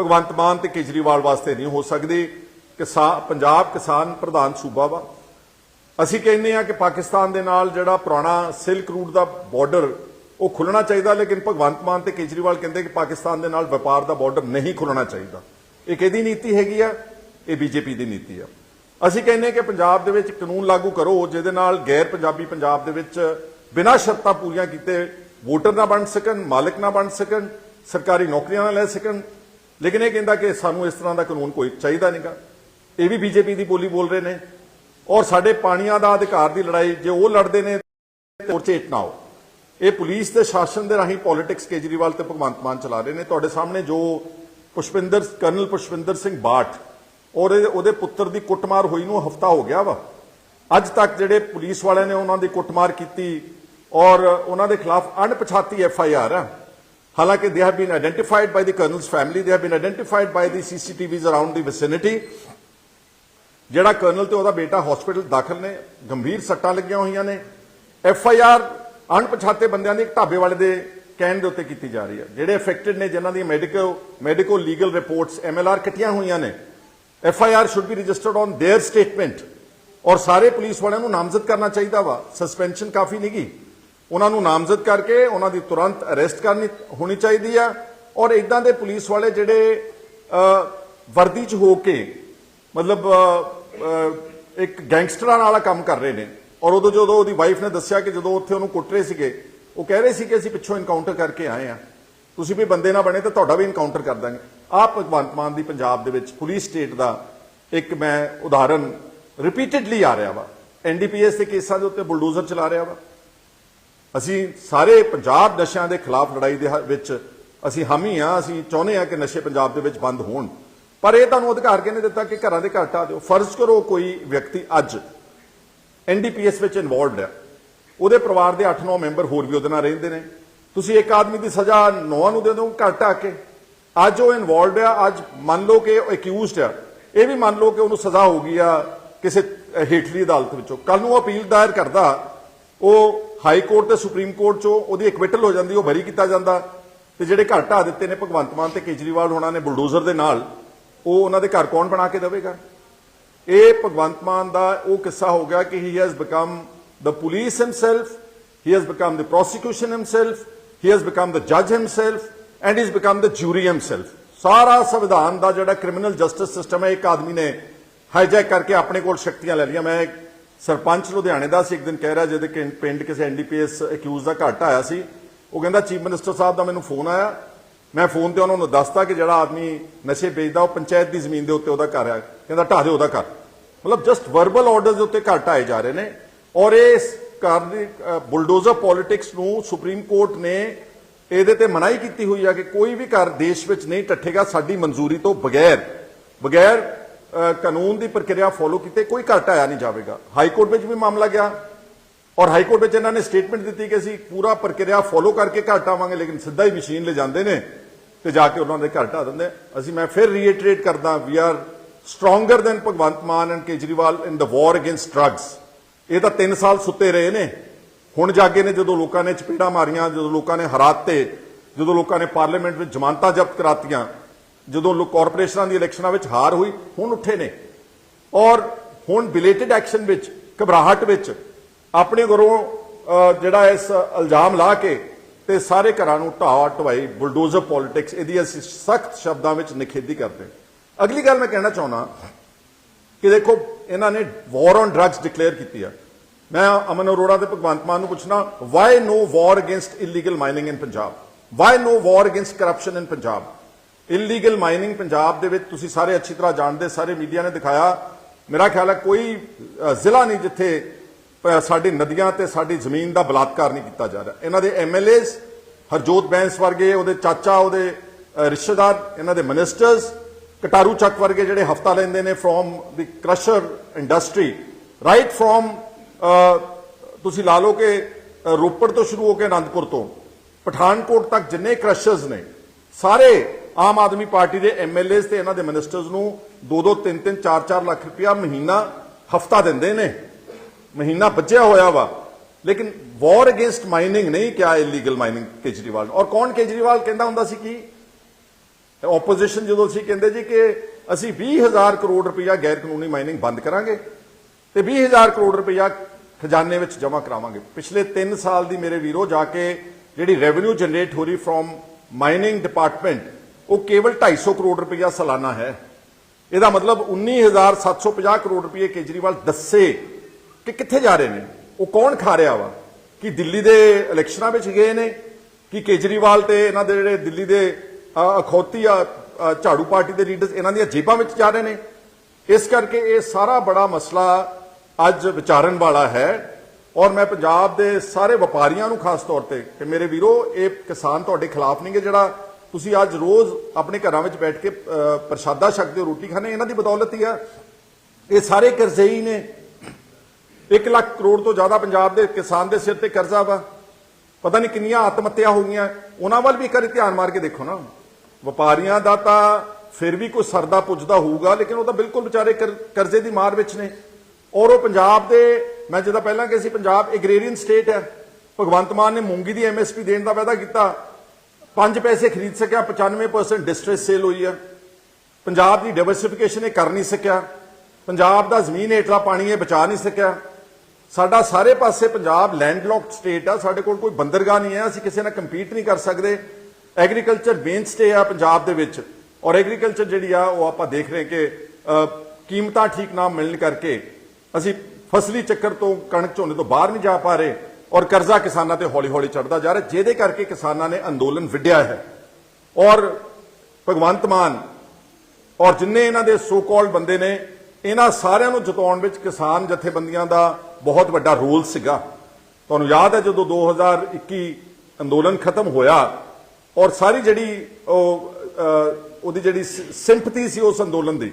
ਭਗਵੰਤ ਮਾਨ ਤੇ ਕੇਜਰੀਵਾਲ ਵਾਸਤੇ ਨਹੀਂ ਹੋ ਸਕਦੀ। ਕਿਸਾਨ ਪੰਜਾਬ ਕਿਸਾਨ ਪ੍ਰਧਾਨ ਸੂਬਾ ਵਾ। ਅਸੀਂ ਕਹਿੰਦੇ ਆ ਕਿ ਪਾਕਿਸਤਾਨ ਦੇ ਨਾਲ ਜਿਹੜਾ ਪੁਰਾਣਾ ਸਿਲਕ ਰੂਟ ਦਾ ਬਾਰਡਰ ਉਹ ਖੁੱਲਣਾ ਚਾਹੀਦਾ, ਲੇਕਿਨ ਭਗਵੰਤ ਮਾਨ ਤੇ ਕੇਜਰੀਵਾਲ ਕਹਿੰਦੇ ਕਿ ਪਾਕਿਸਤਾਨ ਦੇ ਨਾਲ ਵਪਾਰ ਦਾ ਬਾਰਡਰ ਨਹੀਂ ਖੁੱਲਣਾ ਚਾਹੀਦਾ। ਇਹ ਕਿਹਦੀ ਨੀਤੀ ਹੈਗੀ ਆ? ਇਹ ਬੀਜੇਪੀ ਦੀ ਨੀਤੀ ਆ। ਅਸੀਂ ਕਹਿੰਦੇ ਕਿ ਪੰਜਾਬ ਦੇ ਵਿੱਚ ਕਾਨੂੰਨ ਲਾਗੂ ਕਰੋ, ਜਿਹਦੇ ਨਾਲ ਗੈਰ ਪੰਜਾਬੀ ਪੰਜਾਬ ਦੇ ਵਿੱਚ ਬਿਨਾਂ ਸ਼ਰਤਾਂ ਪੂਰੀਆਂ ਕੀਤੇ ਵੋਟਰ ਨਾ ਬਣ ਸਕਣ, ਮਾਲਕ ਨਾ ਬਣ ਸਕਣ, ਸਰਕਾਰੀ ਨੌਕਰੀਆਂ ਨਾ ਲੈ ਸਕਣ ਲੇਕਿਨ ਇਹ ਕਹਿੰਦਾ ਕਿ ਸਾਨੂੰ ਇਸ ਤਰ੍ਹਾਂ ਦਾ ਕਾਨੂੰਨ ਕੋਈ ਚਾਹੀਦਾ ਨਹੀਂਗਾ। ਇਹ ਵੀ ਬੀਜੇਪੀ ਦੀ ਬੋਲੀ ਬੋਲ ਰਹੇ ਨੇ। ਔਰ ਸਾਡੇ ਪਾਣੀਆਂ ਦਾ ਅਧਿਕਾਰ ਦੀ ਲੜਾਈ, ਜੇ ਉਹ ਲੜਦੇ ਨੇ, ਤੇ ਉਹ ਚੇਤ ਨਾ ਹੋ। ਇਹ ਪੁਲਿਸ ਦੇ ਸ਼ਾਸਨ ਦੇ ਰਾਹੀਂ ਪੋਲਿਟਿਕਸ ਕੇਜਰੀਵਾਲ ਤੇ ਭਗਵੰਤ ਮਾਨ ਚਲਾ ਰਹੇ ਨੇ। ਤੁਹਾਡੇ ਸਾਹਮਣੇ ਜੋ ਪੁਸ਼ਪਿੰਦਰ, ਕਰਨਲ ਪੁਸ਼ਪਿੰਦਰ ਸਿੰਘ ਬਾਠ ਔਰ ਉਹਦੇ ਪੁੱਤਰ ਦੀ ਕੁੱਟਮਾਰ ਹੋਈ ਨੂੰ ਹਫਤਾ ਹੋ ਗਿਆ ਵਾ। ਅੱਜ ਤੱਕ ਜਿਹੜੇ ਪੁਲਿਸ ਵਾਲਿਆਂ ਨੇ ਉਹਨਾਂ ਦੀ ਕੁੱਟਮਾਰ ਕੀਤੀ ਔਰ ਉਹਨਾਂ ਦੇ ਖਿਲਾਫ ਅਣਪਛਾਤੀ ਐਫ ਆਈ ਆਰ ਆ। ਹਾਲਾਂਕਿ they have been identified by the colonel's family they have been identified by the CCTVs around the vicinity ਜਿਹੜਾ ਕਰਨਲ ਤੇ ਉਹਦਾ ਬੇਟਾ ਹਸਪੀਟਲ ਦਾਖਲ ਨੇ ਗੰਭੀਰ ਸੱਟਾਂ ਲੱਗੀਆਂ ਹੋਈਆਂ ਨੇ ਐਫ ਆਈ ਆਰ ਅਣਪਛਾਤੇ ਬੰਦਿਆਂ ਦੀ ਇੱਕ ਢਾਬੇ ਵਾਲੇ ਦੇ ਕਹਿਣ ਦੇ ਉੱਤੇ ਕੀਤੀ ਜਾ ਰਹੀ ਹੈ ਜਿਹੜੇ ਅਫੈਕਟਡ ਨੇ ਜਿਨ੍ਹਾਂ ਦੀ medical medico legal reports M L R ਕੱਟੀਆਂ ਹੋਈਆਂ ਨੇ F I R should be registered on their statement ਔਰ ਸਾਰੇ ਪੁਲਿਸ ਵਾਲਿਆਂ ਨੂੰ ਨਾਮਜ਼ਦ ਕਰਨਾ ਚਾਹੀਦਾ ਵਾ ਸਸਪੈਂਸ਼ਨ ਕਾਫੀ ਨਹੀਂਗੀ ਉਹਨਾਂ ਨੂੰ ਨਾਮਜ਼ਦ ਕਰਕੇ ਉਹਨਾਂ ਦੀ ਤੁਰੰਤ ਅਰੈਸਟ ਕਰਨੀ ਹੋਣੀ ਚਾਹੀਦੀ ਆ। ਔਰ ਇਦਾਂ ਦੇ ਪੁਲਿਸ ਵਾਲੇ ਜਿਹੜੇ ਵਰਦੀ 'ਚ ਹੋ ਕੇ, ਮਤਲਬ ਇੱਕ ਗੈਂਗਸਟਰਾਂ ਨਾਲ ਕੰਮ ਕਰ ਰਹੇ ਨੇ। ਔਰ ਉਦੋਂ ਜਦੋਂ ਉਹਦੀ ਵਾਈਫ ਨੇ ਦੱਸਿਆ ਕਿ ਜਦੋਂ ਉੱਥੇ ਉਹਨੂੰ ਕੁੱਟ ਰਹੇ ਸੀਗੇ, ਉਹ ਕਹਿ ਰਹੇ ਸੀ ਕਿ ਅਸੀਂ ਪਿੱਛੋਂ ਇਨਕਾਊਂਟਰ ਕਰਕੇ ਆਏ ਆ। ਤੁਸੀਂ ਵੀ ਬੰਦੇ ਨਾ ਬਣੇ ਤਾਂ ਤੁਹਾਡਾ ਵੀ ਇਨਕਾਊਂਟਰ ਕਰ ਦਾਂਗੇ। ਆਹ ਭਗਵੰਤ ਮਾਨ ਦੀ ਪੰਜਾਬ ਦੇ ਵਿੱਚ ਪੁਲਿਸ ਸਟੇਟ ਦਾ ਇੱਕ ਮੈਂ ਉਦਾਹਰਨ ਰਿਪੀਟਿਡਲੀ ਆ ਰਿਹਾ ਵਾ। ਐਨਡੀਪੀਐਸ ਦੇ ਕੇਸਾਂ ਦੇ ਉੱਤੇ ਬੁਲਡੋਜ਼ਰ ਚਲਾ ਰਿਹਾ ਵਾ। ਅਸੀਂ ਸਾਰੇ ਪੰਜਾਬ ਨਸ਼ਿਆਂ ਦੇ ਖਿਲਾਫ ਲੜਾਈ ਦੇ ਹ- ਵਿੱਚ ਅਸੀਂ ਹਾਮੀ ਆ, ਅਸੀਂ ਚਾਹੁੰਦੇ ਆ ਕਿ ਨਸ਼ੇ ਪੰਜਾਬ ਦੇ ਵਿੱਚ ਬੰਦ ਹੋਣ। ਪਰ ਇਹ ਤੁਹਾਨੂੰ ਅਧਿਕਾਰ ਕਿਹਨੇ ਦਿੱਤਾ ਕਿ ਘਰਾਂ ਦੇ ਘਰ ਢਾਹ ਦਿਓ? ਫਰਜ਼ ਕਰੋ ਕੋਈ ਵਿਅਕਤੀ ਅੱਜ ਐਨਡੀਪੀਐਸ ਵਿੱਚ ਇਨਵੋਲਵਡ ਹੈ ਉਹਦੇ ਪਰਿਵਾਰ ਦੇ 8-9 ਮੈਂਬਰ ਹੋਰ ਵੀ ਉਹਦੇ ਨਾਲ ਰਹਿੰਦੇ ਨੇ। ਤੁਸੀਂ ਇੱਕ ਆਦਮੀ ਦੀ ਸਜ਼ਾ ਨੌਂ ਨੂੰ ਦੇ ਦਿਓ ਘੱਟ ਆ ਕੇ। ਅੱਜ ਉਹ ਇਨਵੋਲਵਡ ਆ, ਅੱਜ ਮੰਨ ਲਓ ਕਿ ਉਹ ਅਕਿਊਜ਼ਡ ਆ। ਇਹ ਵੀ ਮੰਨ ਲਓ ਕਿ ਉਹਨੂੰ ਸਜ਼ਾ ਹੋ ਗਈ ਆ ਕਿਸੇ ਹੇਠਲੀ ਅਦਾਲਤ ਵਿੱਚੋਂ। ਕੱਲ ਨੂੰ ਉਹ ਅਪੀਲ ਦਾਇਰ ਕਰਦਾ, ਉਹ ਹਾਈ ਕੋਰਟ ਤੇ ਸੁਪਰੀਮ ਕੋਰਟ ਚੋਂ ਉਹਦੀ ਇਕਵਿਟਲ ਹੋ ਜਾਂਦੀ, ਉਹ ਬਰੀ ਕੀਤਾ ਜਾਂਦਾ। ਤੇ ਜਿਹੜੇ ਘਰ ਢਾਹ ਦਿੱਤੇ ਨੇ, ਭਗਵੰਤ ਮਾਨ ਤੇ ਕੇਜਰੀਵਾਲ ਹੋਣਾ ਨੇ, ਬੁਲਡੋਜ਼ਰ ਦੇ ਨਾਲ, ਉਹ ਉਹਨਾਂ ਦੇ ਘਰ ਕੌਣ ਬਣਾ ਕੇ ਦੇਵੇਗਾ? ਇਹ ਭਗਵੰਤ ਮਾਨ ਦਾ ਉਹ ਕਿੱਸਾ ਹੋ ਗਿਆ ਕਿ he has become the police himself he has become the prosecution himself he has become the ਜੱਜ himself and he has become the jury himself ਸਾਰਾ ਸੰਵਿਧਾਨ ਦਾ ਜਿਹੜਾ ਕ੍ਰਿਮੀਨਲ ਜਸਟਿਸ ਸਿਸਟਮ ਹੈ, ਇੱਕ ਆਦਮੀ ਨੇ ਹਾਈਜੈਕ ਕਰਕੇ ਆਪਣੇ ਕੋਲ ਸ਼ਕਤੀਆਂ ਲੈ ਲਈਆਂ। ਮੈਂ ਸਰਪੰਚ ਲੁਧਿਆਣੇ ਦਾ ਸੀ, ਇੱਕ ਦਿਨ ਕਹਿ ਰਿਹਾ ਜਿਹਦੇ ਕਿ ਪਿੰਡ ਕਿਸੇ ਐਨਡੀਪੀਐਸ ਅਕਿਊਜ਼ ਦਾ ਘਟ ਆਇਆ ਸੀ। ਉਹ ਕਹਿੰਦਾ ਚੀਫ ਮਿਨਿਸਟਰ ਸਾਹਿਬ ਦਾ ਮੈਨੂੰ ਫੋਨ ਆਇਆ। ਮੈਂ ਫੋਨ ਤੇ ਉਹਨਾਂ ਨੂੰ ਦੱਸਤਾ ਕਿ ਜਿਹੜਾ ਆਦਮੀ ਨਸ਼ੇ ਵੇਚਦਾ, ਉਹ ਪੰਚਾਇਤ ਦੀ ਜ਼ਮੀਨ ਦੇ ਉੱਤੇ ਉਹਦਾ ਘਰ ਆ। ਕਹਿੰਦਾ, ਢਾਹ ਦਿਓ ਉਹਦਾ ਘਰ। ਮਤਲਬ ਜਸਟ ਵਰਬਲ ਆਰਡਰਸ ਦੇ ਉੱਤੇ ਘਟ ਆਏ ਜਾ ਰਹੇ ਨੇ। ਔਰ ਇਹ ਘਰ ਦੀ ਬੁਲਡੋਜ਼ਰ ਪੋਲਿਟਿਕਸ ਨੂੰ ਸੁਪਰੀਮ ਕੋਰਟ ਨੇ ਇਹਦੇ ਤੇ ਮਨਾਹੀ ਕੀਤੀ ਹੋਈ ਆ ਕਿ ਕੋਈ ਵੀ ਘਰ ਦੇਸ਼ ਵਿੱਚ ਨਹੀਂ ਟੱਠੇਗਾ, ਸਾਡੀ ਮਨਜ਼ੂਰੀ ਤੋਂ ਬਗੈਰ। ਬਗੈਰ ਕਾਨੂੰਨ ਦੀ ਪ੍ਰਕਿਰਿਆ ਫੋਲੋ ਕੀਤੇ, ਕੋਈ ਘਰ ਢਾਇਆ ਨਹੀਂ ਜਾਵੇਗਾ। ਹਾਈ ਕੋਰਟ ਵਿੱਚ ਵੀ ਮਾਮਲਾ ਗਿਆ। ਔਰ ਹਾਈ ਕੋਰਟ ਵਿੱਚ ਇਹਨਾਂ ਨੇ ਸਟੇਟਮੈਂਟ ਦਿੱਤੀ ਕਿ ਅਸੀਂ ਪੂਰਾ ਪ੍ਰਕਿਰਿਆ ਫੋਲੋ ਕਰਕੇ ਘਰ ਢਾਵਾਂਗੇ ਲੇਕਿਨ ਸਿੱਧਾ ਹੀ ਮਸ਼ੀਨ ਲੈ ਜਾਂਦੇ ਨੇ ਤੇ ਜਾ ਕੇ ਉਹਨਾਂ ਦੇ ਘਰ ਢਾ ਦਿੰਦੇ। ਅਸੀਂ, ਮੈਂ ਫਿਰ ਰੀਇਟਰੇਟ ਕਰਦਾ we are stronger than Bhagwant Mann and Kejriwal in the war against drugs ਇਹ ਤਾਂ 3 ਸਾਲ ਸੁੱਤੇ ਰਹੇ ਨੇ। ਹੁਣ ਜਾਗੇ ਨੇ ਜਦੋਂ ਲੋਕਾਂ ਨੇ ਚਪੇੜਾ ਮਾਰੀਆਂ, ਜਦੋਂ ਲੋਕਾਂ ਨੇ ਹਰਾਤੇ, ਜਦੋਂ ਲੋਕਾਂ ਨੇ ਪਾਰਲੀਮੈਂਟ ਵਿੱਚ ਜ਼ਮਾਨਤਾਂ ਜ਼ਬਤ ਕਰਾਤੀਆਂ। ਜਦੋਂ ਲੋਕ ਕਾਰਪੋਰੇਸ਼ਨਾਂ ਦੀ ਇਲੈਕਸ਼ਨਾਂ ਵਿੱਚ ਹਾਰ ਹੋਈ, ਹੁਣ ਉੱਠੇ ਨੇ। ਔਰ ਹੁਣ ਬਿਲੇਟਡ ਐਕਸ਼ਨ ਵਿੱਚ, ਘਬਰਾਹਟ ਵਿੱਚ, ਆਪਣੇ ਘਰੋਂ ਜਿਹੜਾ ਇਸ ਇਲਜ਼ਾਮ ਲਾ ਕੇ ਤੇ ਸਾਰੇ ਘਰਾਂ ਨੂੰ ਢਾਹ ਢਵਾਈ ਬੁਲਡੋਜ਼ਰ ਪੋਲਿਟਿਕਸ ਇਹਦੀ ਅਸੀਂ ਸਖਤ ਸ਼ਬਦਾਂ ਵਿੱਚ ਨਿਖੇਧੀ ਕਰਦੇ ਹਾਂ। ਅਗਲੀ ਗੱਲ ਮੈਂ ਕਹਿਣਾ ਚਾਹੁੰਦਾ ਕਿ ਦੇਖੋ, ਇਹਨਾਂ ਨੇ ਵਾਰ ਔਨ ਡਰੱਗਸ ਡਿਕਲੇਅਰ ਕੀਤੀ ਆ। ਮੈਂ ਅਮਨ ਅਰੋੜਾ ਤੇ ਭਗਵੰਤ ਮਾਨ ਨੂੰ ਪੁੱਛਣਾ why no war against illegal mining in Punjab why no war against corruption in Punjab illegal mining Punjab ਦੇ ਵਿੱਚ ਤੁਸੀਂ ਸਾਰੇ ਅੱਛੀ ਤਰ੍ਹਾਂ ਜਾਣਦੇ, ਸਾਰੇ ਮੀਡੀਆ ਨੇ ਦਿਖਾਇਆ। ਮੇਰਾ ਖਿਆਲ ਹੈ ਕੋਈ ਜ਼ਿਲ੍ਹਾ ਨਹੀਂ ਜਿੱਥੇ ਸਾਡੀ ਨਦੀਆਂ ਤੇ ਸਾਡੀ ਜ਼ਮੀਨ ਦਾ ਬਲਾਤਕਾਰ ਨਹੀਂ ਕੀਤਾ ਜਾ ਰਿਹਾ। ਇਹਨਾਂ ਦੇ ਐਮਐਲਏਸ ਹਰਜੋਤ ਬੈਂਸ ਵਰਗੇ, ਉਹਦੇ ਚਾਚਾ, ਉਹਦੇ ਰਿਸ਼ਤੇਦਾਰ, ਇਹਨਾਂ ਦੇ ਮਿਨਿਸਟਰਸ ਕਟਾਰੂ ਚੱਕ ਵਰਗੇ ਜਿਹੜੇ ਹਫਤਾ ਲੈਂਦੇ ਨੇ from the crusher industry right from ਤੁਸੀਂ ਲਾ ਲਓ ਕਿ ਰੋਪੜ ਤੋਂ ਸ਼ੁਰੂ ਹੋ ਕੇ ਅਨੰਦਪੁਰ ਤੋਂ, ਪਠਾਨਕੋਟ ਤੱਕ ਜਿੰਨੇ ਕ੍ਰਸ਼ਰਸ ਨੇ, ਸਾਰੇ ਆਮ ਆਦਮੀ ਪਾਰਟੀ ਦੇ ਐਮਐਲਏਸ ਤੇ ਇਹਨਾਂ ਦੇ ਮਿਨਿਸਟਰਸ ਨੂੰ 2-2 3-3 4-4 ਲੱਖ ਰੁਪਇਆ ਮਹੀਨਾ, ਹਫਤਾ ਦਿੰਦੇ ਨੇ। ਮਹੀਨਾ ਬਚਿਆ ਹੋਇਆ ਵਾ। ਲੇਕਿਨ ਵਾਰ ਅਗੇਂਸਟ ਮਾਈਨਿੰਗ ਨਹੀਂ ਕਿਹਾ ਇਲੀਗਲ ਮਾਈਨਿੰਗ ਕੇਜਰੀਵਾਲ ਔਰ ਕੌਣ ਕੇਜਰੀਵਾਲ ਕਹਿੰਦਾ ਹੁੰਦਾ ਸੀ ਕਿ ਆਪੋਜੀਸ਼ਨ ਜਦੋਂ ਸੀ ਕਹਿੰਦੇ ਜੀ ਕਿ ਅਸੀਂ 20000 ਕਰੋੜ ਰੁਪਇਆ ਗੈਰ ਕਾਨੂੰਨੀ ਮਾਈਨਿੰਗ ਬੰਦ ਕਰਾਂਗੇ ਤੇ 20000 ਕਰੋੜ ਰੁਪਇਆ ਖਜ਼ਾਨੇ ਵਿੱਚ ਜਮ੍ਹਾਂ ਕਰਾਵਾਂਗੇ। ਪਿਛਲੇ 3 ਸਾਲ ਦੀ ਮੇਰੇ ਵੀਰੋ ਜਾ ਕੇ ਜਿਹੜੀ ਰੈਵਨਿਊ ਜਨਰੇਟ ਹੋ ਰਹੀ ਫਰੋਮ ਮਾਈਨਿੰਗ ਡਿਪਾਰਟਮੈਂਟ ਉਹ ਕੇਵਲ 250 ਕਰੋੜ ਰੁਪਇਆ ਸਾਲਾਨਾ ਹੈ। ਇਹਦਾ ਮਤਲਬ 19750 ਕਰੋੜ ਰੁਪਏ ਕੇਜਰੀਵਾਲ ਦੱਸੇ ਕਿ ਕਿੱਥੇ ਜਾ ਰਹੇ ਨੇ। ਉਹ ਕੌਣ ਖਾ ਰਿਹਾ ਵਾ? ਕਿ ਦਿੱਲੀ ਦੇ ਇਲੈਕਸ਼ਨਾਂ ਵਿੱਚ ਗਏ ਨੇ? ਕਿ ਕੇਜਰੀਵਾਲ ਤੇ ਇਹਨਾਂ ਦੇ ਜਿਹੜੇ ਦਿੱਲੀ ਦੇ ਅਖੌਤੀ ਆ ਝਾੜੂ ਪਾਰਟੀ ਦੇ ਲੀਡਰਸ ਇਹਨਾਂ ਦੀਆਂ ਜੇਬਾਂ ਵਿੱਚ ਜਾ ਰਹੇ ਨੇ। ਇਸ ਕਰਕੇ ਇਹ ਸਾਰਾ ਬੜਾ ਮਸਲਾ ਅੱਜ ਵਿਚਾਰਨ ਵਾਲਾ ਹੈ। ਔਰ ਮੈਂ ਪੰਜਾਬ ਦੇ ਸਾਰੇ ਵਪਾਰੀਆਂ ਨੂੰ ਖਾਸ ਤੌਰ ਤੇ ਕਿ ਮੇਰੇ ਵੀਰੋ, ਇਹ ਕਿਸਾਨ ਤੁਹਾਡੇ ਖਿਲਾਫ ਨਹੀਂ ਨਹੀਂਗੇ ਜਿਹੜਾ ਤੁਸੀਂ ਅੱਜ ਰੋਜ਼ ਆਪਣੇ ਘਰਾਂ ਵਿੱਚ ਬੈਠ ਕੇ ਪ੍ਰਸ਼ਾਦਾ ਛਕਦੇ ਹੋ, ਰੋਟੀ ਖਾਣੇ ਇਹਨਾਂ ਦੀ ਬਦੌਲਤ ਹੀ ਆ। ਇਹ ਸਾਰੇ ਕਰਜ਼ਈ ਨੇ। 1 ਲੱਖ ਕਰੋੜ ਤੋਂ ਜ਼ਿਆਦਾ ਪੰਜਾਬ ਦੇ ਕਿਸਾਨ ਦੇ ਸਿਰ ਤੇ ਕਰਜ਼ਾ ਵਾ। ਪਤਾ ਨਹੀਂ ਕਿੰਨੀਆਂ ਆਤਮ ਹੱਤਿਆ ਹੋ ਗਈਆਂ। ਉਹਨਾਂ ਵੱਲ ਵੀ ਇੱਕ ਵਾਰੀ ਧਿਆਨ ਮਾਰ ਕੇ ਦੇਖੋ ਨਾ। ਵਪਾਰੀਆਂ ਦਾ ਤਾਂ ਫਿਰ ਵੀ ਕੋਈ ਸਰਦਾ ਪੁੱਜਦਾ ਹੋਊਗਾ, ਲੇਕਿਨ ਉਹ ਤਾਂ ਬਿਲਕੁਲ ਵਿਚਾਰੇ ਕਰ- ਕਰਜ਼ੇ ਦੀ ਮਾਰ ਵਿੱਚ ਨੇ। ਔਰ ਉਹ ਪੰਜਾਬ ਦੇ, ਮੈਂ ਜਿੱਦਾਂ ਪਹਿਲਾਂ ਕਿਹਾ ਸੀ, ਪੰਜਾਬ ਐਗਰੀਰੀਅਨ ਸਟੇਟ ਹੈ। ਭਗਵੰਤ ਮਾਨ ਨੇ ਮੂੰਗੀ ਦੀ ਐਮਐਸਪੀ ਦੇਣ ਦਾ ਵਾਅਦਾ ਕੀਤਾ। 5 ਪੈਸੇ ਖਰੀਦ ਸਕਿਆ 95% ਡਿਸਟ੍ਰੈਸ ਸੇਲ ਹੋਈ ਆ। ਪੰਜਾਬ ਦੀ ਡਾਈਵਰਸਿਫਿਕੇਸ਼ਨ ਇਹ ਕਰ ਨਹੀਂ ਸਕਿਆ। ਪੰਜਾਬ ਦਾ ਜ਼ਮੀਨ ਹੇਠਲਾ ਪਾਣੀ ਇਹ ਬਚਾ ਨਹੀਂ ਸਕਿਆ। ਸਾਡਾ ਸਾਰੇ ਪਾਸੇ ਪੰਜਾਬ ਲੈਂਡਲੌਕਡ ਸਟੇਟ ਆ, ਸਾਡੇ ਕੋਲ ਕੋਈ ਬੰਦਰਗਾਹ ਨਹੀਂ ਹੈ, ਅਸੀਂ ਕਿਸੇ ਨਾਲ ਕੰਪੀਟ ਨਹੀਂ ਕਰ ਸਕਦੇ। ਐਗਰੀਕਲਚਰ ਮੇਨ ਸਟੇ ਆ ਪੰਜਾਬ ਦੇ ਵਿੱਚ। ਔਰ ਐਗਰੀਕਲਚਰ ਜਿਹੜੀ ਆ, ਉਹ ਆਪਾਂ ਦੇਖ ਰਹੇ ਕਿ ਕੀਮਤਾਂ ਠੀਕ ਨਾ ਮਿਲਣ ਕਰਕੇ ਅਸੀਂ ਫਸਲੀ ਚੱਕਰ ਤੋਂ ਕਣਕ ਝੋਨੇ ਤੋਂ ਬਾਹਰ ਨਹੀਂ ਜਾ ਪਾ ਰਹੇ। ਔਰ ਕਰਜ਼ਾ ਕਿਸਾਨਾਂ ਤੇ ਹੌਲੀ-ਹੌਲੀ ਚੜਦਾ ਜਾ ਰਿਹਾ, ਜਿਹਦੇ ਕਰਕੇ ਕਿਸਾਨਾਂ ਨੇ ਅੰਦੋਲਨ ਵਿੱਢਿਆ ਹੈ। ਔਰ ਭਗਵੰਤ ਮਾਨ ਔਰ ਜਿੰਨੇ ਇਹਨਾਂ ਦੇ ਸੋ ਕਾਲਡ ਬੰਦੇ ਨੇ, ਇਹਨਾਂ ਸਾਰਿਆਂ ਨੂੰ ਜਿਤਾਉਣ ਵਿੱਚ ਕਿਸਾਨ ਜਥੇਬੰਦੀਆਂ ਦਾ ਬਹੁਤ ਵੱਡਾ ਰੋਲ ਸੀਗਾ। ਤੁਹਾਨੂੰ ਯਾਦ ਹੈ ਜਦੋਂ 2021 ਅੰਦੋਲਨ ਖਤਮ ਹੋਇਆ ਔਰ ਸਾਰੀ ਜਿਹੜੀ ਉਹ ਉਹਦੀ ਜਿਹੜੀ ਸਿੰਪਥੀ ਸੀ ਉਸ ਅੰਦੋਲਨ ਦੀ,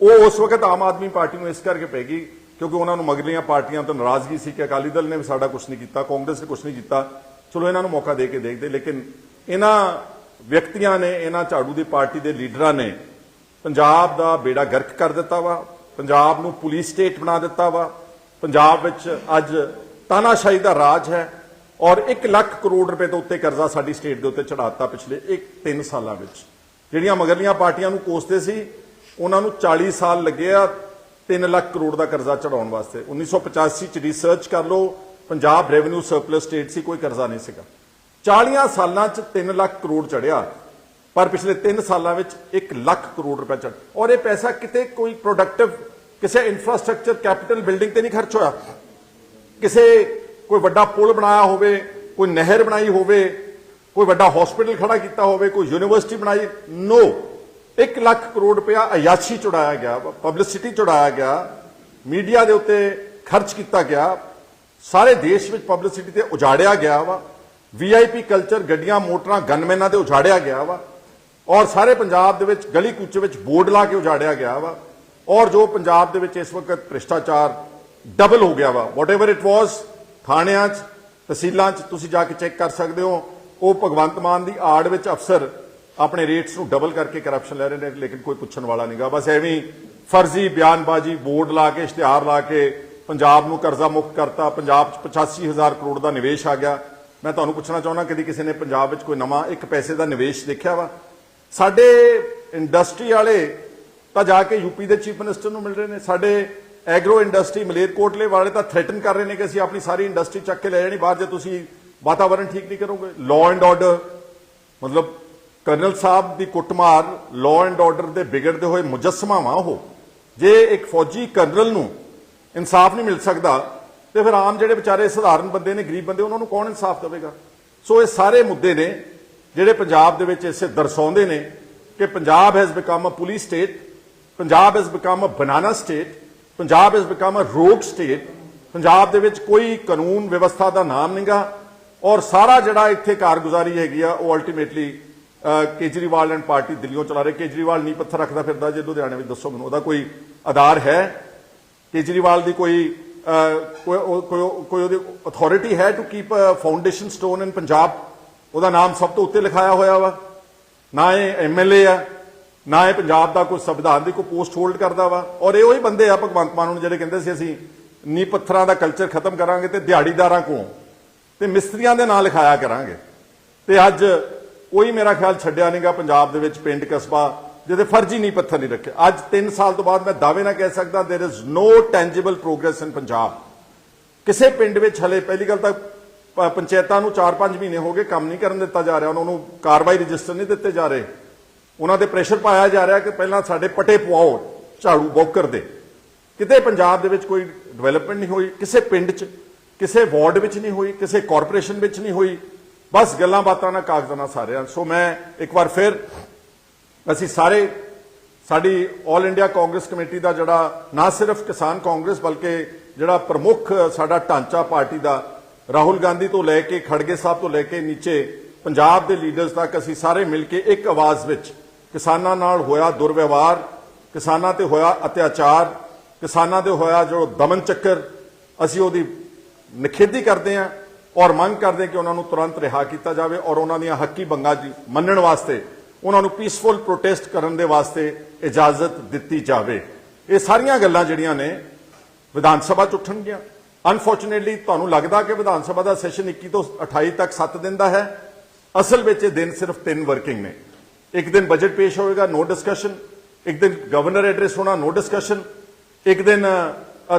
ਉਹ ਉਸ ਵਕਤ ਆਮ ਆਦਮੀ ਪਾਰਟੀ ਨੂੰ ਇਸ ਕਰਕੇ ਪੈ ਗਈ ਕਿਉਂਕਿ ਉਹਨਾਂ ਨੂੰ ਮਗਰਲੀਆਂ ਪਾਰਟੀਆਂ ਤੋਂ ਨਾਰਾਜ਼ਗੀ ਸੀ ਕਿ ਅਕਾਲੀ ਦਲ ਨੇ ਵੀ ਸਾਡਾ ਕੁਝ ਨਹੀਂ ਕੀਤਾ, ਕਾਂਗਰਸ ਨੇ ਕੁਝ ਨਹੀਂ ਕੀਤਾ। ਚਲੋ, ਇਹਨਾਂ ਨੂੰ ਮੌਕਾ ਦੇ ਕੇ ਦੇਖਦੇ, ਲੇਕਿਨ ਇਹਨਾਂ ਵਿਅਕਤੀਆਂ ਨੇ, ਇਹਨਾਂ ਝਾੜੂ ਦੀ ਪਾਰਟੀ ਦੇ ਲੀਡਰਾਂ ਨੇ ਪੰਜਾਬ ਦਾ ਬੇੜਾ ਗਰਕ ਕਰ ਦਿੱਤਾ ਵਾ, ਪੰਜਾਬ ਨੂੰ ਪੁਲਿਸ ਸਟੇਟ ਬਣਾ ਦਿੱਤਾ ਵਾ। ਪੰਜਾਬ ਵਿੱਚ ਅੱਜ ਤਾਨਾਸ਼ਾਹੀ ਦਾ ਰਾਜ ਹੈ ਔਰ 1 ਲੱਖ ਕਰੋੜ ਰੁਪਏ ਤੋਂ ਉੱਤੇ ਕਰਜ਼ਾ ਸਾਡੀ ਸਟੇਟ ਦੇ ਉੱਤੇ ਚੜਾਤਾ ਪਿਛਲੇ 1 3 ਸਾਲਾਂ ਵਿੱਚ। ਜਿਹੜੀਆਂ ਮਗਰਲੀਆਂ ਪਾਰਟੀਆਂ ਨੂੰ ਕੋਸਦੇ ਸੀ, ਉਹਨਾਂ ਨੂੰ 40 ਸਾਲ ਲੱਗੇ ਆ 3 ਲੱਖ ਕਰੋੜ ਦਾ ਕਰਜ਼ਾ ਚੜਾਉਣ ਵਾਸਤੇ। 1985 ਚ ਰਿਸਰਚ ਕਰ ਲਓ, ਪੰਜਾਬ ਰੈਵਨਿਊ ਸਰਪਲਸ ਸਟੇਟ ਸੀ, ਕੋਈ ਕਰਜ਼ਾ ਨਹੀਂ ਸੀਗਾ। 40 ਸਾਲਾਂ ਚ 3 ਲੱਖ ਕਰੋੜ ਚੜਿਆ। ਪਰ ਪਿਛਲੇ 3 ਸਾਲਾਂ ਵਿੱਚ 1 ਲੱਖ ਕਰੋੜ ਰੁਪਏ ਚੜ ਔਰ ਇਹ ਪੈਸਾ ਕਿਤੇ ਕੋਈ ਪ੍ਰੋਡਕਟਿਵ ਕਿਸੇ ਇਨਫਰਾਸਟ੍ਰਕਚਰ ਕੈਪੀਟਲ ਬਿਲਡਿੰਗ ਤੇ ਨਹੀਂ ਖਰਚ ਹੋਇਆ। ਕਿਸੇ ਕੋਈ ਵੱਡਾ ਪੁਲ ਬਣਾਇਆ ਹੋਵੇ, ਕੋਈ ਨਹਿਰ ਬਣਾਈ ਹੋਵੇ, ਕੋਈ ਵੱਡਾ ਹਸਪੀਟਲ ਖੜਾ ਕੀਤਾ ਹੋਵੇ, ਕੋਈ ਯੂਨੀਵਰਸਿਟੀ ਬਣਾਈ ਨੋ 1 ਲੱਖ ਕਰੋੜ ਰੁਪਇਆ ਅਯਾਸ਼ੀ ਚੁੜਾਇਆ ਗਿਆ ਪਬਲਿਸਿਟੀ ਚੁੜਾਇਆ ਗਿਆ ਮੀਡੀਆ ਦੇ ਉੱਤੇ ਖਰਚ ਕੀਤਾ ਗਿਆ, ਸਾਰੇ ਦੇਸ਼ ਵਿੱਚ ਪਬਲਿਸਿਟੀ ਤੇ ਉਜਾੜਿਆ ਗਿਆ ਵਾ ਵੀਆਈਪੀ ਕਲਚਰ ਗੱਡੀਆਂ, ਮੋਟਰਾਂ ਗਨਮੈਨਾਂ ਤੇ ਉਜਾੜਿਆ ਗਿਆ ਵਾ, ਔਰ ਸਾਰੇ ਪੰਜਾਬ ਦੇ ਵਿੱਚ ਗਲੀ ਕੂਚੇ ਵਿੱਚ ਬੋਰਡ ਲਾ ਕੇ ਉਜਾੜਿਆ ਗਿਆ ਵਾ, ਔਰ ਜੋ ਪੰਜਾਬ ਦੇ ਵਿੱਚ ਇਸ ਵਕਤ ਭ੍ਰਿਸ਼ਟਾਚਾਰ ਡਬਲ ਹੋ ਗਿਆ ਵਾ ਵਾਟਐਵਰ ਇਟ ਵਾਸ ਥਾਣਿਆਂ 'ਚ, ਤਹਿਸੀਲਾਂ 'ਚ ਤੁਸੀਂ ਜਾ ਕੇ ਚੈੱਕ ਕਰ ਸਕਦੇ ਹੋ, ਉਹ ਭਗਵੰਤ ਮਾਨ ਦੀ ਆੜ ਵਿੱਚ ਅਫਸਰ ਆਪਣੇ ਰੇਟਸ ਨੂੰ ਡਬਲ ਕਰਕੇ ਕਰਪਸ਼ਨ ਲੈ ਰਹੇ ਨੇ, ਲੇਕਿਨ ਕੋਈ ਪੁੱਛਣ ਵਾਲਾ ਨਹੀਂਗਾ ਬਸ ਐਵੇਂ ਫਰਜ਼ੀ ਬਿਆਨਬਾਜ਼ੀ ਬੋਰਡ ਲਾ ਕੇ, ਇਸ਼ਤਿਹਾਰ ਲਾ ਕੇ ਪੰਜਾਬ ਨੂੰ ਕਰਜ਼ਾ ਮੁਕਤ ਕਰਤਾ, ਪੰਜਾਬ 'ਚ 85000 ਕਰੋੜ ਦਾ ਨਿਵੇਸ਼ ਆ ਗਿਆ। ਮੈਂ ਤੁਹਾਨੂੰ ਪੁੱਛਣਾ ਚਾਹੁੰਦਾ, ਕਦੀ ਕਿਸੇ ਨੇ ਪੰਜਾਬ ਵਿੱਚ ਕੋਈ ਨਵਾਂ ਇੱਕ ਪੈਸੇ ਦਾ ਨਿਵੇਸ਼ ਦੇਖਿਆ ਵਾ? ਸਾਡੇ ਇੰਡਸਟਰੀ ਵਾਲੇ ਤਾਂ ਜਾ ਕੇ ਯੂਪੀ ਦੇ ਚੀਫ ਮਿਨਿਸਟਰ ਨੂੰ ਮਿਲ ਰਹੇ ਨੇ। ਸਾਡੇ ਐਗਰੋ ਇੰਡਸਟਰੀ ਮਲੇਰਕੋਟਲੇ ਵਾਲੇ ਤਾਂ ਥ੍ਰੈਟਨ ਕਰ ਰਹੇ ਨੇ ਕਿ ਅਸੀਂ ਆਪਣੀ ਸਾਰੀ ਇੰਡਸਟਰੀ ਚੱਕ ਕੇ ਲੈ ਜਾਣੀ। ਬਾਹਰ ਜੇ ਤੁਸੀਂ ਵਾਤਾਵਰਣ ਠੀਕ ਨਹੀਂ ਕਰੋਗੇ। ਲਾਅ ਐਂਡ ਆਰਡਰ ਮਤਲਬ ਕਰਨਲ ਸਾਹਿਬ ਦੀ ਕੁੱਟਮਾਰ ਲਾਅ ਐਂਡ ਆਰਡਰ ਦੇ ਵਿਗੜਦੇ ਹੋਏ ਮੁਜੱਸਮਾ ਵਾ ਉਹ ਜੇ ਇੱਕ ਫੌਜੀ ਕਰਨਲ ਨੂੰ ਇਨਸਾਫ ਨਹੀਂ ਮਿਲ ਸਕਦਾ, ਤੇ ਫਿਰ ਆਮ ਜਿਹੜੇ ਵਿਚਾਰੇ ਸਧਾਰਨ ਬੰਦੇ ਨੇ, ਗਰੀਬ ਬੰਦੇ, ਉਹਨਾਂ ਨੂੰ ਕੌਣ ਇਨਸਾਫ ਦੇਵੇਗਾ? ਸੋ ਇਹ ਸਾਰੇ ਮੁੱਦੇ ਨੇ ਜਿਹੜੇ ਪੰਜਾਬ ਦੇ ਵਿੱਚ ਇਸੇ ਦਰਸਾਉਂਦੇ ਨੇ ਕਿ Punjab has become a police state Punjab has become a banana state Punjab has become a rogue state Punjab ਦੇ ਵਿੱਚ ਕੋਈ ਕਾਨੂੰਨ ਵਿਵਸਥਾ ਦਾ ਨਾਮ ਨਹੀਂਗਾ ਔਰ ਸਾਰਾ ਜਿਹੜਾ ਇੱਥੇ ਕਾਰਗੁਜ਼ਾਰੀ ਹੈਗੀ ਆ, ਉਹ ਅਲਟੀਮੇਟਲੀ ਕੇਜਰੀਵਾਲ ਐਂਡ ਪਾਰਟੀ ਦਿੱਲੀੋਂ ਚਲਾ ਰਹੇ। ਕੇਜਰੀਵਾਲ ਨਹੀਂ ਪੱਥਰ ਰੱਖਦਾ ਫਿਰਦਾ, ਜੇ ਲੁਧਿਆਣੇ ਵਿੱਚ ਦੱਸੋ ਮੈਨੂੰ, ਉਹਦਾ ਕੋਈ ਆਧਾਰ ਹੈ? ਕੇਜਰੀਵਾਲ ਦੀ ਕੋਈ ਕੋਈ ਕੋਈ ਕੋਈ ਉਹਦੀ ਅਥਾਰਟੀ ਹੈ to keep foundation stone in Punjab ਉਹਦਾ ਨਾਮ ਸਭ ਤੋਂ ਉੱਤੇ ਲਿਖਾਇਆ ਹੋਇਆ ਵਾ। ਨਾ ਇਹ ਐਮਐਲਏ ਆ, ਨਾ ਇਹ ਪੰਜਾਬ ਦਾ ਕੋਈ ਸੰਵਿਧਾਨ ਦੀ ਕੋਈ ਪੋਸਟ ਹੋਲਡ ਕਰਦਾ ਵਾ। ਔਰ ਇਹ ਉਹੀ ਬੰਦੇ ਆ ਭਗਵੰਤ ਮਾਨ ਨੂੰ ਜਿਹੜੇ ਕਹਿੰਦੇ ਸੀ ਅਸੀਂ ਨੀ ਪੱਥਰਾਂ ਦਾ ਕਲਚਰ ਖਤਮ ਕਰਾਂਗੇ ਤੇ ਦਿਹਾੜੀਦਾਰਾਂ ਕੋਲ ਤੇ ਮਿਸਤਰੀਆਂ ਦੇ ਨਾਂ ਲਿਖਾਇਆ ਕਰਾਂਗੇ। ਤੇ ਅੱਜ ਕੋਈ ਮੇਰਾ ਖਿਆਲ ਛੱਡਿਆ ਨਹੀਂਗਾ ਪੰਜਾਬ ਦੇ ਵਿੱਚ ਪਿੰਡ ਕਸਬਾ, ਜਿਹਦੇ ਫਰਜ਼ੀ ਨਹੀਂ ਪੱਥਰ ਨਹੀਂ ਰੱਖੇ। ਅੱਜ 3 ਸਾਲ ਤੋਂ ਬਾਅਦ ਮੈਂ ਦਾਅਵੇ ਨਾਲ ਕਹਿ ਸਕਦਾ, there is no tangible progress in Punjab. ਕਿਸੇ ਪਿੰਡ ਵਿੱਚ ਹਲੇ ਪਹਿਲੀ ਗੱਲ ਤਾਂ ਪ- ਪੰਚਾਇਤਾਂ ਨੂੰ 4-5 ਮਹੀਨੇ ਹੋ ਗਏ ਕੰਮ ਨਹੀਂ ਕਰਨ ਦਿੱਤਾ ਜਾ ਰਿਹਾ, ਉਹਨਾਂ ਨੂੰ ਕਾਰਵਾਈ ਰਜਿਸਟਰ ਨਹੀਂ ਦਿੱਤੇ ਜਾ ਰਹੇ। ਉਹਨਾਂ ਤੇ ਪ੍ਰੈਸ਼ਰ ਪਾਇਆ ਜਾ ਰਿਹਾ ਕਿ ਪਹਿਲਾਂ ਸਾਡੇ ਪਟੇ ਪਵਾਓ, ਝਾੜੂ ਬੋਕਰ ਦੇ ਕਿਤੇ ਪੰਜਾਬ ਦੇ ਵਿੱਚ ਕੋਈ ਡਿਵੈਲਪਮੈਂਟ ਨਹੀਂ ਹੋਈ, ਕਿਸੇ ਪਿੰਡ 'ਚ, ਕਿਸੇ ਵਾਰਡ ਵਿੱਚ ਨਹੀਂ ਹੋਈ, ਕਿਸੇ ਕਾਰਪੋਰੇਸ਼ਨ ਵਿੱਚ ਨਹੀਂ ਹੋਈ। ਬਸ ਗੱਲਾਂ ਬਾਤਾਂ ਨਾਲ ਕਾਗਜ਼ਾਂ ਨਾਲ ਸਾਰਿਆਂ ਸੋ ਮੈਂ ਇੱਕ ਵਾਰ ਫਿਰ ਅਸੀਂ ਸਾਰੇ, ਸਾਡੀ ਆਲ ਇੰਡੀਆ ਕਾਂਗਰਸ ਕਮੇਟੀ ਦਾ ਜਿਹੜਾ ਨਾ ਸਿਰਫ ਕਿਸਾਨ ਕਾਂਗਰਸ ਬਲਕਿ ਜਿਹੜਾ ਪ੍ਰਮੁੱਖ ਸਾਡਾ ਢਾਂਚਾ ਪਾਰਟੀ ਦਾ ਰਾਹੁਲ ਗਾਂਧੀ ਤੋਂ ਲੈ ਕੇ ਖੜਗੇ ਸਾਹਿਬ ਤੋਂ ਲੈ ਕੇ ਨੀਚੇ ਪੰਜਾਬ ਦੇ ਲੀਡਰਸ ਤੱਕ ਅਸੀਂ ਸਾਰੇ ਮਿਲ ਕੇ ਇੱਕ ਆਵਾਜ਼ ਵਿੱਚ ਕਿਸਾਨਾਂ ਨਾਲ ਹੋਇਆ ਦੁਰਵਿਵਹਾਰ, ਕਿਸਾਨਾਂ ਤੇ ਹੋਇਆ ਅਤਿਆਚਾਰ, ਕਿਸਾਨਾਂ ਤੇ ਹੋਇਆ ਜੋ ਦਮਨ ਚੱਕਰ, ਅਸੀਂ ਉਹਦੀ ਨਿਖੇਧੀ ਕਰਦੇ ਹਾਂ। ਔਰ ਮੰਗ ਕਰਦੇ ਕਿ ਉਹਨਾਂ ਨੂੰ ਤੁਰੰਤ ਰਿਹਾ ਕੀਤਾ ਜਾਵੇ ਔਰ ਉਹਨਾਂ ਦੀਆਂ ਹੱਕੀ ਮੰਗਾਂ ਮੰਨਣ ਵਾਸਤੇ, ਉਹਨਾਂ ਨੂੰ ਪੀਸਫੁਲ ਪ੍ਰੋਟੈਸਟ ਕਰਨ ਦੇ ਵਾਸਤੇ ਇਜਾਜ਼ਤ ਦਿੱਤੀ ਜਾਵੇ। ਇਹ ਸਾਰੀਆਂ ਗੱਲਾਂ ਜਿਹੜੀਆਂ ਨੇ ਵਿਧਾਨ ਸਭਾ ਚ ਉੱਠਣਗੀਆਂ। ਅਨਫੋਰਚੂਨੇਟਲੀ ਤੁਹਾਨੂੰ ਲੱਗਦਾ ਕਿ ਵਿਧਾਨ ਸਭਾ ਦਾ ਸੈਸ਼ਨ 21 ਤੋਂ 28 ਤੱਕ 7 ਦਿਨ ਦਾ ਹੈ। ਅਸਲ ਵਿੱਚ ਇਹ ਦਿਨ ਸਿਰਫ 3 ਵਰਕਿੰਗ ਨੇ। ਇੱਕ ਦਿਨ ਬਜਟ ਪੇਸ਼ ਹੋਏਗਾ ਨੋ ਡਿਸਕਸ਼ਨ ਇੱਕ ਦਿਨ ਗਵਰਨਰ ਐਡਰੈਸ ਹੋਣਾ ਨੋ ਡਿਸਕਸ਼ਨ ਇੱਕ ਦਿਨ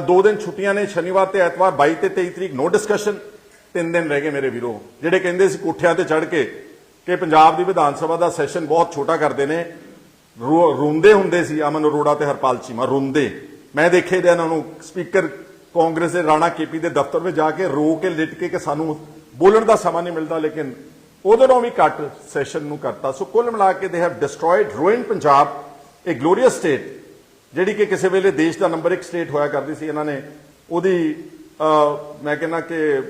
ਦੋ ਦਿਨ ਛੁੱਟੀਆਂ ਨੇ, ਸ਼ਨੀਵਾਰ ਤੇ ਐਤਵਾਰ 22 ਤੇ 23 ਤਰੀਕ ਨੋ ਡਿਸਕਸ਼ਨ ਤਿੰਨ ਦਿਨ ਰਹਿ ਗਏ ਮੇਰੇ ਵੀਰੋ। ਜਿਹੜੇ ਕਹਿੰਦੇ ਸੀ ਕੋਠਿਆਂ ਤੇ ਚੜ ਕੇ ਕਿ ਪੰਜਾਬ ਦੀ ਵਿਧਾਨ ਸਭਾ ਦਾ ਸੈਸ਼ਨ ਬਹੁਤ ਛੋਟਾ ਕਰਦੇ ਨੇ, ਰੋ- ਰੋਂਦੇ ਹੁੰਦੇ ਸੀ ਅਮਨ ਅਰੋੜਾ ਤੇ ਹਰਪਾਲ ਚੀਮਾ, ਰੋਂਦੇ। ਮੈਂ ਦੇਖੇ ਦੇ ਇਹਨਾਂ ਨੂੰ ਸਪੀਕਰ ਕਾਂਗਰਸ ਦੇ ਰਾਣਾ ਕੇਪੀ ਦੇ ਦਫ਼ਤਰ ਵਿੱਚ ਜਾ ਕੇ ਰੋ ਕੇ ਲਿਟ ਕੇ ਕਿ ਸਾਨੂੰ ਬੋਲਣ ਦਾ ਸਮਾਂ ਨਹੀਂ ਮਿਲਦਾ, ਲੇਕਿਨ ਉਹਦੇ ਨਾਲੋਂ ਵੀ ਘੱਟ ਸੈਸ਼ਨ ਨੂੰ ਕਰਤਾ। ਸੋ ਕੁੱਲ ਮਿਲਾ ਕੇ they have destroyed ruined Punjab, a glorious state ਜਿਹੜੀ ਕਿ ਕਿਸੇ ਵੇਲੇ ਦੇਸ਼ ਦਾ ਨੰਬਰ 1 ਸਟੇਟ ਹੋਇਆ ਕਰਦੀ ਸੀ। ਇਹਨਾਂ ਨੇ ਉਹਦੀ ਮੈਂ ਕਹਿੰਦਾ ਕਿ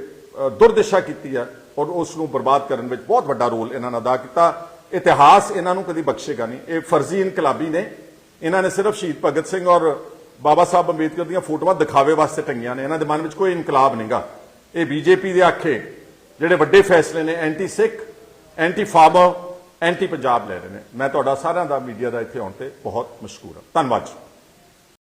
ਦੁਰਦਿਸ਼ਾ ਕੀਤੀ ਹੈ ਔਰ ਉਸ ਨੂੰ ਬਰਬਾਦ ਕਰਨ ਵਿੱਚ ਬਹੁਤ ਵੱਡਾ ਰੋਲ ਇਹਨਾਂ ਨੇ ਅਦਾ ਕੀਤਾ। ਇਤਿਹਾਸ ਇਹਨਾਂ ਨੂੰ ਕਦੀ ਬਖਸ਼ੇਗਾ ਨਹੀਂ। ਇਹ ਫਰਜ਼ੀ ਇਨਕਲਾਬੀ ਨੇ। ਇਹਨਾਂ ਨੇ ਸਿਰਫ ਸ਼ਹੀਦ ਭਗਤ ਸਿੰਘ ਔਰ ਬਾਬਾ ਸਾਹਿਬ ਅੰਬੇਦਕਰ ਦੀਆਂ ਫੋਟੋਆਂ ਦਿਖਾਵੇ ਵਾਸਤੇ ਟੰਗੀਆਂ ਨੇ। ਇਹਨਾਂ ਦੇ ਮਨ ਵਿੱਚ ਕੋਈ ਇਨਕਲਾਬ ਨਹੀਂਗਾ। ਇਹ ਬੀਜੇਪੀ ਦੇ ਆਖੇ ਜਿਹੜੇ ਵੱਡੇ ਫੈਸਲੇ ਨੇ, anti Sikh, anti farmer, anti Punjab ਲੈ ਰਹੇ ਨੇ। ਮੈਂ ਤੁਹਾਡਾ ਸਾਰਿਆਂ ਦਾ ਮੀਡੀਆ ਦਾ ਇੱਥੇ ਆਉਣ ਤੇ ਬਹੁਤ ਮਸ਼ਕੂਰ ਹਾਂ। ਧੰਨਵਾਦ ਜੀ।